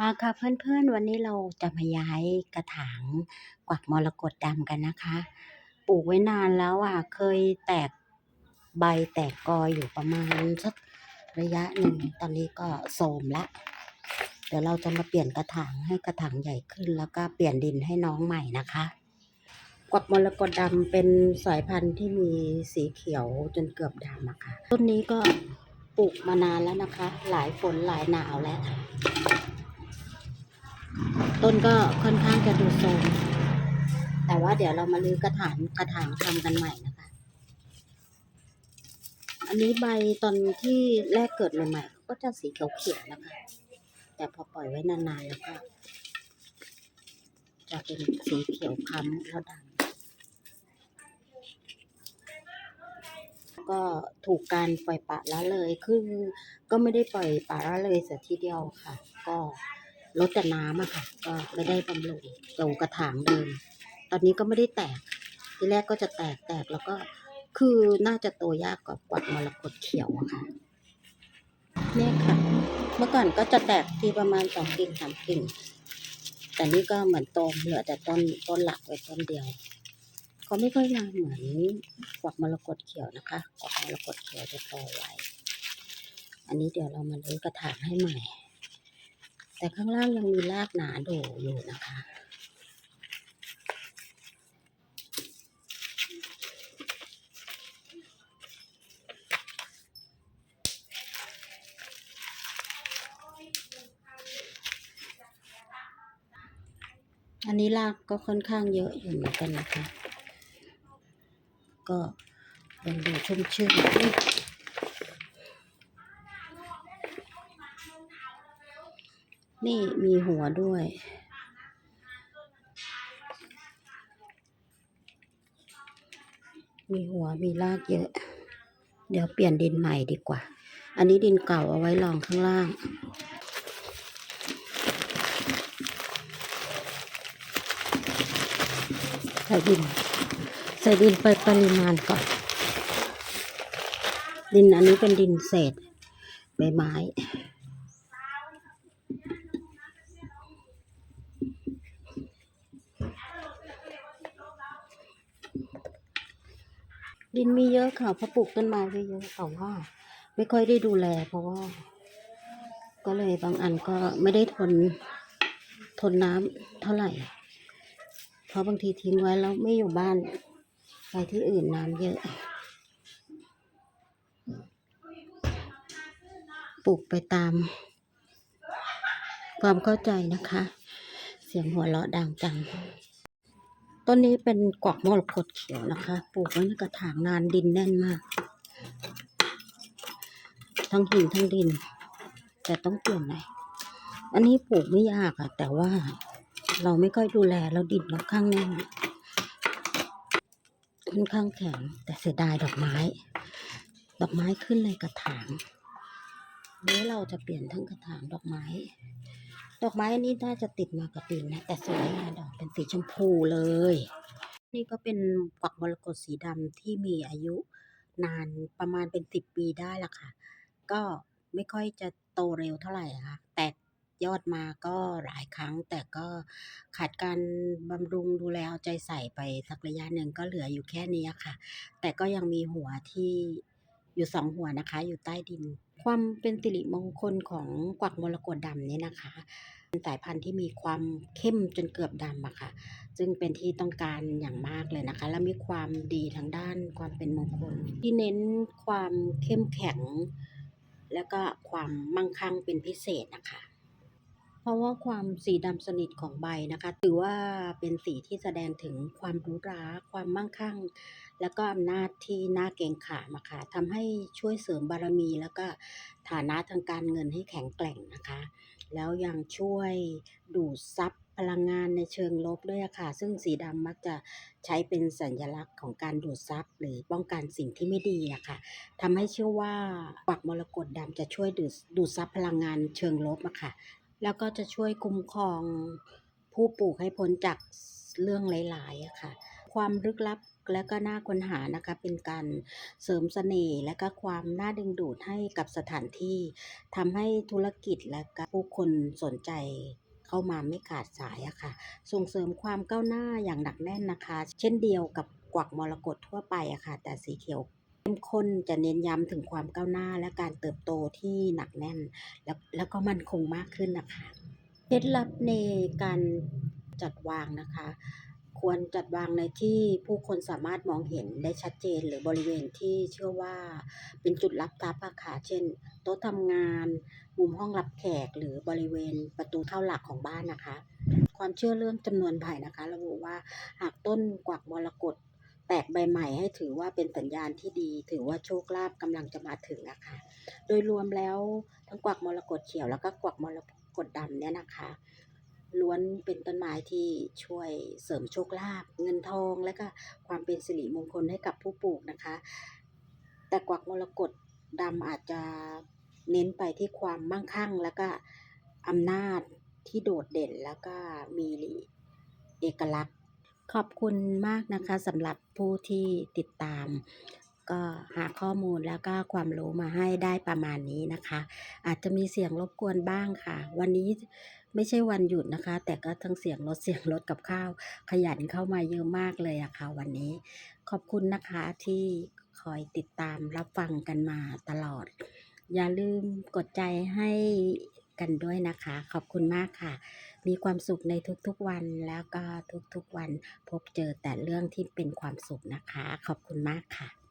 มาค่ะเพื่อนๆ วันนี้เราจะมาย้ายกระถางกวักมรกตดำกันนะคะ ปลูกไว้นานแล้วอะเคยแตกใบแตกกออยู่ประมาณสักระยะหนึ่งตอนนี้ก็โทรมละเดี๋ยวเราจะมาเปลี่ยนกระถางให้กระถางใหญ่ขึ้น แล้วก็เปลี่ยนดินให้น้องใหม่นะคะ กวักมรกตดำเป็นสายพันธุ์ที่มีสีเขียวจนเกือบดำอะค่ะต้นนี้ก็ปลูกมานานแล้วนะคะ หลายฝนหลายหนาวแล้ว ต้นก็ค่อนข้างจะดูโทรมแต่ว่าเดี๋ยวเรามาลื้อกระถางกระถางทำกันใหม่นะคะ อันนี้ใบตอนที่แรกเกิดใหม่ๆก็จะสีเขียวๆนะคะ แต่พอปล่อยไว้นานๆแล้วก็ จะเป็นสีเขียวค้ำแล้วดำก็ถูกการปล่อยปะละเลยคือก็ไม่ได้ปล่อยปะละเลยเสียทีเดียวค่ะ ก็ ลดแต่น้ำอะค่ะ ก็ไม่ได้บำรุงตรงกระถางเดิม ตอนนี้ก็ไม่ได้แตก ทีแรกก็จะแตกแตกแล้วก็คือน่าจะโตยากกว่ากวักมรกตเขียวอะค่ะเนี่ยค่ะ เมื่อก่อนก็จะแตกทีประมาณสองกิ่งสามกิ่ง แต่นี่ก็เหมือนโตมเหลือแต่ต้นต้นหลักไว้ต้นเดียวเขาไม่ค่อยงามเหมือนกวักมรกตเขียวนะคะกวักมรกตเขียวจะโตไวอันนี้เดี๋ยวเรามาลื้อกระถางให้ใหม่ แต่ข้างล่างยังมีรากหนาโดอยู่นะคะ อันนี้รากก็ค่อนข้างเยอะอยู่เหมือนกันนะคะ ก็ยังดูชุ่มชื่นอุ๊ย นี่มีหัวด้วย มีหัวมีรากเยอะ เดี๋ยวเปลี่ยนดินใหม่ดีกว่า อันนี้ดินเก่าเอาไว้รองข้างล่างใส่ดิน ใส่ดินไปปริมาณก่อน ดินอันนี้เป็นดินเศษใบไม้ ดินมีเยอะค่ะเพราะปลูกต้นไม้ไว้เยอะแต่ว่าไม่ค่อยได้ดูแล เพราะว่า ก็เลยบางอันก็ไม่ได้ทนทนน้ำเท่าไหร่ เพราะบางทีทิ้งไว้แล้วไม่อยู่บ้านไปที่อื่นน้ำเยอะ ปลูกไปตาม ความเข้าใจนะคะ เสียงหัวเราะดังจัง ต้นนี้เป็นกวักมรกตเขียวนะคะ ปลูกไว้ในกระถางนานดินแน่นมาก ทั้งหินทั้งดิน แต่ต้องเปลี่ยนหน่อยอันนี้ปลูกไม่ยากอะแต่ว่าเราไม่ค่อยดูแลแล้วดินค่อนข้างแน่นค่อนข้างแข็งแต่เสียดายดอกไม้ ดอกไม้ขึ้นในกระถางนี้เราจะเปลี่ยนทั้งกระถางดอกไม้ ดอกไม้อันนี้น่าจะติดมากับดินนะ แต่สวยงามดอกเป็นสีชมพูเลย นี่ก็เป็นกวักมรกตสีดำที่มีอายุนานประมาณเป็นสิบปีได้ละค่ะ ก็ไม่ค่อยจะโตเร็วเท่าไหร่ค่ะ แตกยอดมาก็หลายครั้ง แต่ก็ขาดการบำรุงดูแลเอาใจใส่ไปสักระยะหนึ่งก็เหลืออยู่แค่นี้ค่ะ แต่ก็ยังมีหัวที่ อยู่สองหัวนะคะ อยู่ใต้ดิน ความเป็นสิริมงคลของกวักมรกตดำเนี่ยนะคะเป็นสายพันธุ์ที่มีความเข้มจนเกือบดำอะค่ะ ซึ่งเป็นที่ต้องการอย่างมากเลยนะคะ และมีความดีทางด้านความเป็นมงคล ที่เน้นความเข้มแข็ง แล้วก็ความมั่งคั่งเป็นพิเศษนะคะ เพราะว่าความสีดำสนิทของใบนะคะ ถือว่าเป็นสีที่แสดงถึงความรู้ราความมั่งคั่ง แล้วก็อำนาจที่น่าเกรงขามะค่ะทำให้ช่วยเสริมบารมี แล้วก็ฐานะทางการเงินให้แข็งแกร่งนะคะ แล้วยังช่วยดูดซับพลังงานในเชิงลบด้วยค่ะ ซึ่งสีดำมักจะใช้เป็นสัญลักษณ์ของการดูดซับหรือป้องกันสิ่งที่ไม่ดีอะค่ะทำให้เชื่อว่ากวักมรกตดำจะช่วยดูดดูดซับพลังงานเชิงลบอะค่ะ แล้วก็จะช่วยคุ้มครองผู้ปลูกให้พ้นจากเรื่องหลายๆอะค่ะ ความลึกลับและก็น่าค้นหานะคะ เป็นการเสริมเสน่ห์และก็ความน่าดึงดูดให้กับสถานที่ทำให้ธุรกิจและก็ผู้คนสนใจเข้ามาไม่ขาดสายอะค่ะ ส่งเสริมความก้าวหน้าอย่างหนักแน่นนะคะ เช่นเดียวกับกวักมรกตทั่วไปอะค่ะ แต่สีเขียว เข้มข้นจะเน้นย้ำถึงความก้าวหน้าและการเติบโตที่หนักแน่น แล้วแล้วก็มั่นคงมากขึ้นนะคะเคล็ดลับในการจัดวางนะคะ ควรจัดวางในที่ผู้คนสามารถมองเห็นได้ชัดเจนหรือบริเวณที่เชื่อว่าเป็นจุดรับทรัพย์อะค่ะเช่น โต๊ะทำงาน มุมห้องรับแขกหรือบริเวณประตูเข้าหลักของบ้านนะคะ ความเชื่อเรื่องจำนวนไผ่นะคะระบุว่าหากต้นกวักมรกต แตกใบใหม่ให้ถือว่าเป็นสัญญาณที่ดี ถือว่าโชคลาภกำลังจะมาถึงนะคะ โดยรวมแล้วทั้งกวักมรกตเขียวแล้วก็กวักมรกตดำเนี่ยนะคะล้วนเป็นต้นไม้ที่ช่วยเสริมโชคลาภเงินทองและก็ความเป็นสิริมงคลให้กับผู้ปลูกนะคะ แต่กวักมรกตดำอาจจะเน้นไปที่ความมั่งคั่ง แล้วก็อำนาจที่โดดเด่นแล้วก็มีเอกลักษณ์ ขอบคุณมากนะคะสำหรับผู้ที่ติดตาม ก็หาข้อมูลแล้วก็ความรู้มาให้ได้ประมาณนี้นะคะ อาจจะมีเสียงรบกวนบ้างค่ะ วันนี้ไม่ใช่วันหยุดนะคะ แต่ก็ทั้งเสียงรถเสียงรถกับข้าว ขยันเข้ามาเยอะมากเลยอะค่ะวันนี้ ขอบคุณนะคะที่คอยติดตามรับฟังกันมาตลอด อย่าลืมกดใจให้กันด้วยนะคะ ขอบคุณมากค่ะ มีความสุขในทุกๆวันแล้วก็ทุกๆวันพบเจอแต่เรื่องที่เป็นความสุขนะคะ ขอบคุณมากค่ะ